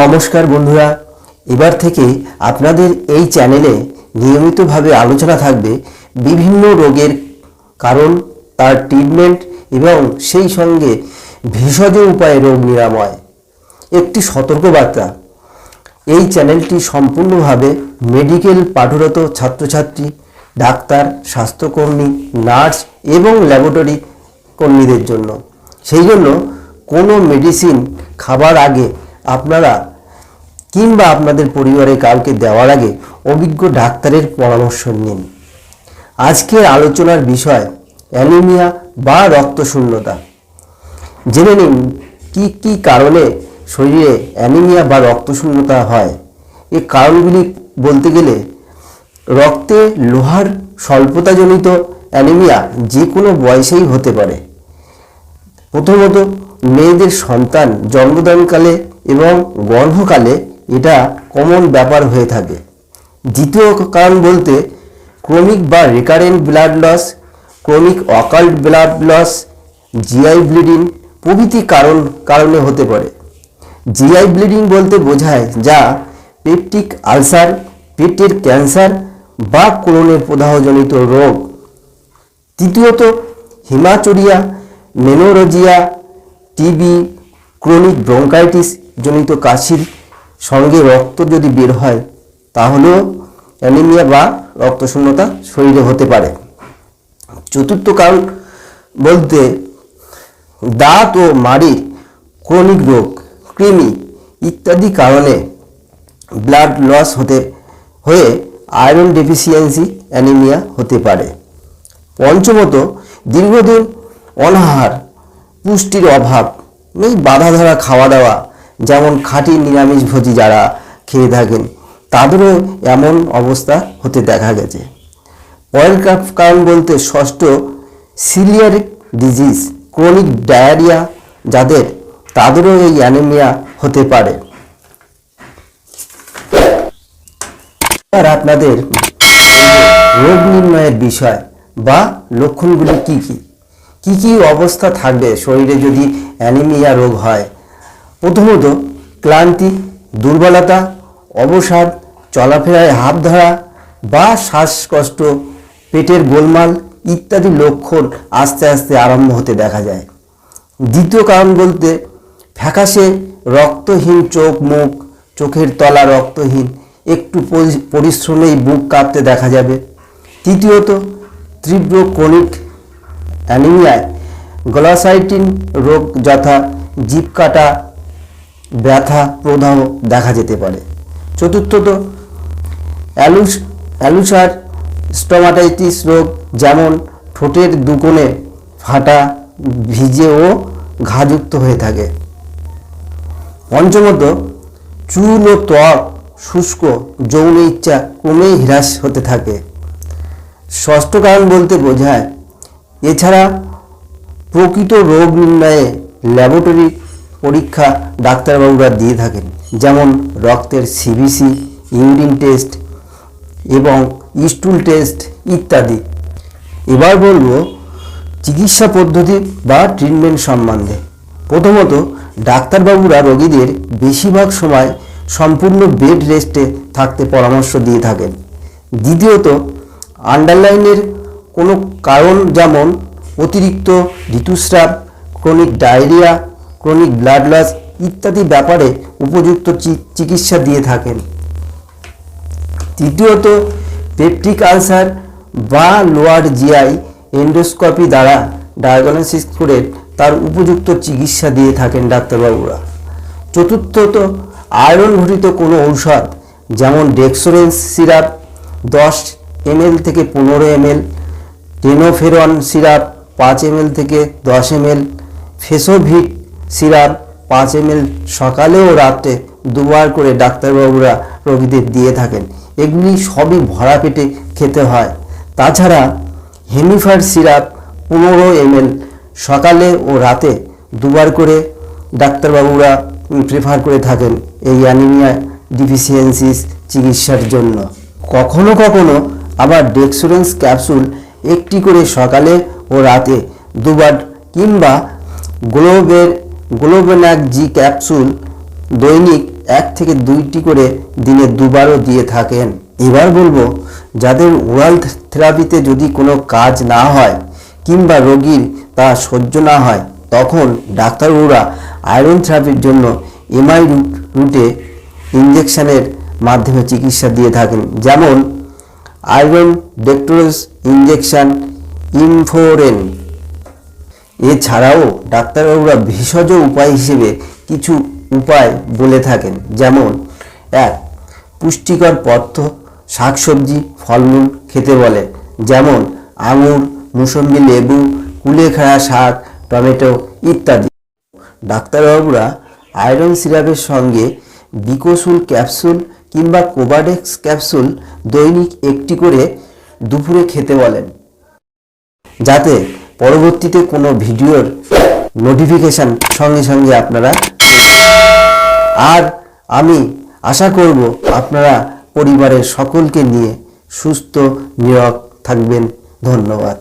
নমস্কার বন্ধুরা। এবার থেকে আপনাদের এই চ্যানেলে নিয়মিতভাবে আলোচনা থাকবে বিভিন্ন রোগের কারণ, তার ট্রিটমেন্ট এবং সেই সঙ্গে ভেষজ উপায়ে রোগ নিরাময়। একটি সতর্কবার্তা। এই চ্যানেলটি সম্পূর্ণভাবে মেডিকেল পাঠরত ছাত্রছাত্রী, ডাক্তার, স্বাস্থ্যকর্মী, নার্স এবং ল্যাবরেটরি কর্মীদের জন্য। সেই জন্য কোনো মেডিসিন খাবার আগে আপনারা কিংবা আপনাদের পরিবারে কাউকে দেওয়ার আগে অভিজ্ঞ ডাক্তারের পরামর্শ নিন। আজকের আলোচনার বিষয় অ্যানিমিয়া বা রক্তশূন্যতা। জেনে নিন কি কি কারণে শরীরে অ্যানিমিয়া বা রক্তশূন্যতা হয়। এ কারণগুলি বলতে গেলে, রক্তে লোহার স্বল্পতাজনিত অ্যানিমিয়া যে কোনো বয়সেই হতে পারে। প্রথমত মেয়েদের সন্তান জন্মদানকালে এবং গর্ভকালে এটা কমন ব্যাপার হয়ে থাকে। দ্বিতীয় কারণ বলতে ক্রমিক বা রেকারেন্ট ব্লাড লস ক্রমিক occult blood loss GI bleeding প্রভৃতি কারণ, কারণে হতে পারে। জিআই ব্লিডিং বলতে বোঝায় যা পেপটিক আলসার পেটের ক্যান্সার বা কোলনের প্রদাহজনিত রোগ। তৃতীয়ত haematuria menorrhagia TB chronic bronchitis জনিত কাশির সঙ্গে রক্ত যদি বের হয়, তাহলেও অ্যানিমিয়া বা রক্তশূন্যতা শরীরে হতে পারে। চতুর্থ কারণ বলতে, দাঁত ও মাড়ির ক্রনিক রোগ, কৃমি ইত্যাদি কারণে ব্লাড লস হতে, হয়ে আয়রন ডেফিসিয়েন্সি অ্যানিমিয়া হতে পারে। পঞ্চমত, দীর্ঘদিন অনাহার পুষ্টির অভাব, এই বাধা ধরা খাওয়া দাওয়া, যেমন খাঁটি নিরামিষভোজী যারা খেয়ে থাকেন, তাদেরও এমন অবস্থা হতে দেখা গেছে। পরের কারণ বলতে ষষ্ঠ সিলিয়ারিক ডিজিজ, ক্রনিক ডায়রিয়া যাদের, তাদেরও এই অ্যানিমিয়া হতে পারে। আর আপনাদের রোগ নির্ণয়ের বিষয় বা লক্ষণগুলি কী কি? কি কি অবস্থা থাকবে শরীরে যদি অ্যানিমিয়া রোগ হয়? প্রথমত, ক্লান্তি, দুর্বলতা, অবসাদ, চলাফেরায় হাত ধরা বা শ্বাসকষ্ট, পেটের গোলমাল ইত্যাদি লক্ষণ আস্তে আস্তে আরম্ভ হতে দেখা যায়। দ্বিতীয় কারণ বলতে, ফ্যাকাশে রক্তহীন চোখ, মুখ, চোখের তলা রক্তহীন, একটু পরি- পরিশ্রমেই বুক কাঁপতে দেখা যাবে। তৃতীয়ত, তীব্র ক্রনিক অ্যানিমিয়ায় গ্লাসাইটিন রোগ যথা জিভ কাটা ব্যথা প্রদাহ দেখা যেতে পারে। চতুর্থত, অ্যালুস, অ্যালুসার স্টোমাটাইটিস রোগ যেমন ঠোঁটের দুকোণে ফাটা, ভিজে ও ঘাযুক্ত হয়ে থাকে। পঞ্চমত, চুল ও ত্বক শুষ্ক, যৌন ইচ্ছা ক্রমেই হ্রাস হতে থাকে। ষষ্ঠ কারণ বলতে বোঝায় এছাড়া প্রকৃত রোগ নির্ণয়ে ল্যাবরেটরি পরীক্ষা ডাক্তারবাবুরা দিয়ে থাকেন, যেমন রক্তের সিবিসি ইউরিন টেস্ট এবং স্টুল টেস্ট ইত্যাদি। এবার বলব চিকিৎসা পদ্ধতি বা ট্রিটমেন্ট সম্বন্ধে। প্রথমত, ডাক্তারবাবুরা রোগীদের বেশিরভাগ সময় সম্পূর্ণ বেড রেস্টে থাকতে পরামর্শ দিয়ে থাকেন। দ্বিতীয়ত আন্ডারলাইনের কোনো কারণ যেমন অতিরিক্ত ঋতুস্রাব chronic diarrhoea chronic blood loss ইত্যাদি ব্যাপারে উপযুক্ত চিকিৎসা দিয়ে থাকেন। তৃতীয়ত পেপটিক আলসার বা লোয়ার জিআই এন্ডোস্কোপি দ্বারা ডায়াগনোসিস করে তার উপযুক্ত চিকিৎসা দিয়ে থাকেন ডাক্তারবাবুরা। চতুর্থত আয়রন ঘটিত কোনো ঔষধ যেমন ডেক্সোরেন্স সিরাপ দশ এমএল থেকে পনেরো এমএল টেনোফেরন সিরাপ পাঁচ এমএল থেকে দশ এমএল ফেসোভিট সিরাপ পাঁচ এমএল সকালে ও রাত্রে দুবার করে ডাক্তারবাবুরা রোগীদের দিয়ে থাকেন। এগুলি সবই ভরা পেটে খেতে হয়। তাছাড়া হেমিফার সিরাপ পনেরো এমএল সকালে ও রাতে দুবার করে ডাক্তারবাবুরা প্রেফার করে থাকেন এই অ্যানিমিয়া ডিফিসিয়েন্সিস চিকিৎসার জন্য। কখনো কখনো আবার ডেক্সুরেন্স ক্যাপসুল একটি করে সকালে ও রাতে দুবার কিংবা গ্লোবের গ্লোবেনাক জি ক্যাপসুল দৈনিক এক থেকে দুইটি করে দিনে দুবারও দিয়ে থাকেন। এবার বলব, যাদের ওরাল থেরাপিতে যদি কোনো কাজ না হয় কিংবা রোগীর তা সহ্য না হয়, তখন ডাক্তারবাবুরা আয়রন থেরাপির জন্য এমআই রুটে ইঞ্জেকশনের মাধ্যমে চিকিৎসা দিয়ে থাকেন। যেমন আয়রন ডেক্টোরস ইঞ্জেকশন ইনফোরেন। এছাড়াও ডাক্তারবাবুরা ভেষজ উপায় হিসেবে কিছু উপায় বলে থাকেন। যেমন, এক, পুষ্টিকর পথ্য শাকসবজি, ফলমূল খেতে বলে। যেমন, আঙুর, মুসম্বি, লেবু, কুলেখাড়া শাক, টমেটো ইত্যাদি। ডাক্তারবাবুরা আয়রন সিরাপের সঙ্গে বিকোসুল ক্যাপসুল কিংবা কোবাডেক্স ক্যাপসুল দৈনিক একটি করে দুপুরে খেতে বলেন। যাতে পরবর্তীতে কোনো ভিডিওর নোটিফিকেশন সঙ্গে সঙ্গে আপনারা আর আমি আশা করব আপনারা পরিবারের সকলকে নিয়ে সুস্থ, নিরোগ থাকবেন। ধন্যবাদ।